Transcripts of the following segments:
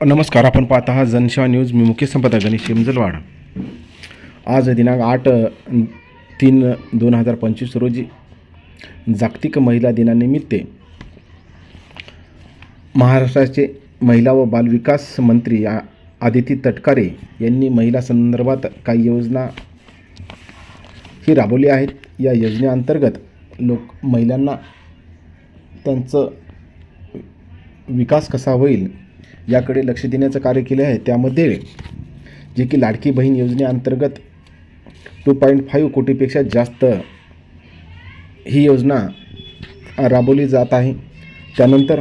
नमस्कार आपण पाहत आहात जनशा न्यूज. मी मुख्य संपादक गणेश शिमजलवाड आज दिनांक आठ तीन दोन हजार पंचवीस रोजी जागतिक महिला दिनानिमित्त महाराष्ट्राचे महिला व बालविकास मंत्री आ- आदिती तटकारे यांनी महिला संदर्भात काही योजना ही राबवली आहेत. या योजनेअंतर्गत लोक महिलांना त्यांचं विकास कसा होईल याकडे लक्ष देण्याचं कार्य केले आहे. त्यामध्ये जे की लाडकी बहीण योजनेअंतर्गत टू पॉईंट फाईव्ह कोटीपेक्षा जास्त ही योजना राबवली जात आहे. त्यानंतर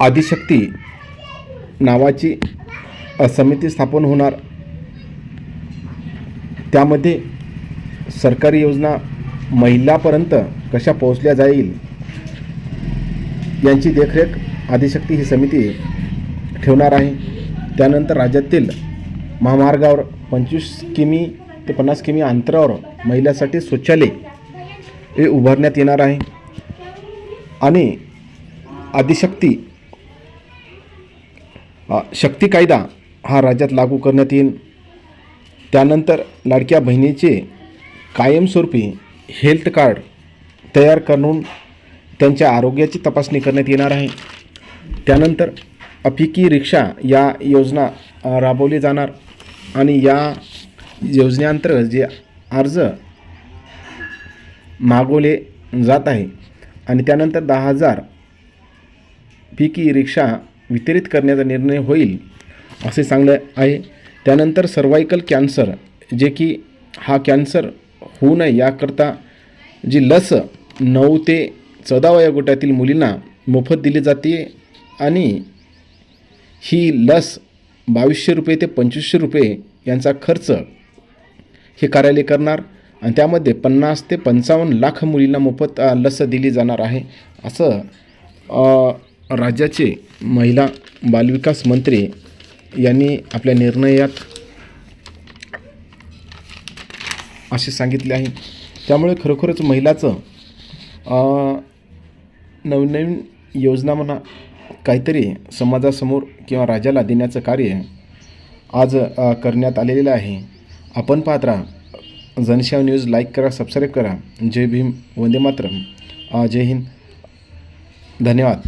आदिशक्ती नावाची समिती स्थापन होणार. त्यामध्ये सरकारी योजना महिलापर्यंत कशा पोहोचल्या जाईल? यांची देखरेख आदिशक्ती ही समिती ठेवणार आहे. त्यानंतर राज्यातील महामार्गावर पंचवीस किमी ते पन्नास किमी अंतरावर महिलांसाठी शौचालय हे उभारण्यात येणार आहे. आणि आदिशक्ती शक्ती कायदा हा राज्यात लागू करण्यात येईल त्यानंतर लाडक्या बहिणीचे कायमस्वरूपी हेल्थ कार्ड तयार करून त्यांच्या आरोग्याची तपासणी करण्यात येणार आहे. त्यानंतर अपिकी रिक्षा या योजना राबवली जाणार आणि या योजनेअंतर्गत जे अर्ज मागवले जात आहे आणि त्यानंतर दहा हजार पिकी रिक्षा वितरित करण्याचा निर्णय होईल असे सांगले आहे. त्यानंतर सर्वायकल कॅन्सर जे की हा कॅन्सर होऊ नये याकरता जी लस नऊ ते चौदा वयोगटातील मुलींना मोफत दिली जाते आणि ही लस बावीसशे रुपये ते पंचवीसशे रुपये यांचा खर्च हे कार्यालय करणार आणि त्यामध्ये पन्नास ते पंचावन्न लाख मुलींना मोफत लस दिली जाणार आहे असं राज्याचे महिला बालविकास मंत्री यांनी आपल्या निर्णयात असे सांगितले आहे. त्यामुळे खरोखरच महिलाचं नवनवीन योजना म्हणा काहीतरी समाजासमोर किंवा राज्याला देण्याचं कार्य आज करण्यात आलेलं आहे. आपण पाहत राहा. न्यूज लाईक करा सबस्क्राईब करा. जय भीम वंदे मातरम. जय हिंद. धन्यवाद.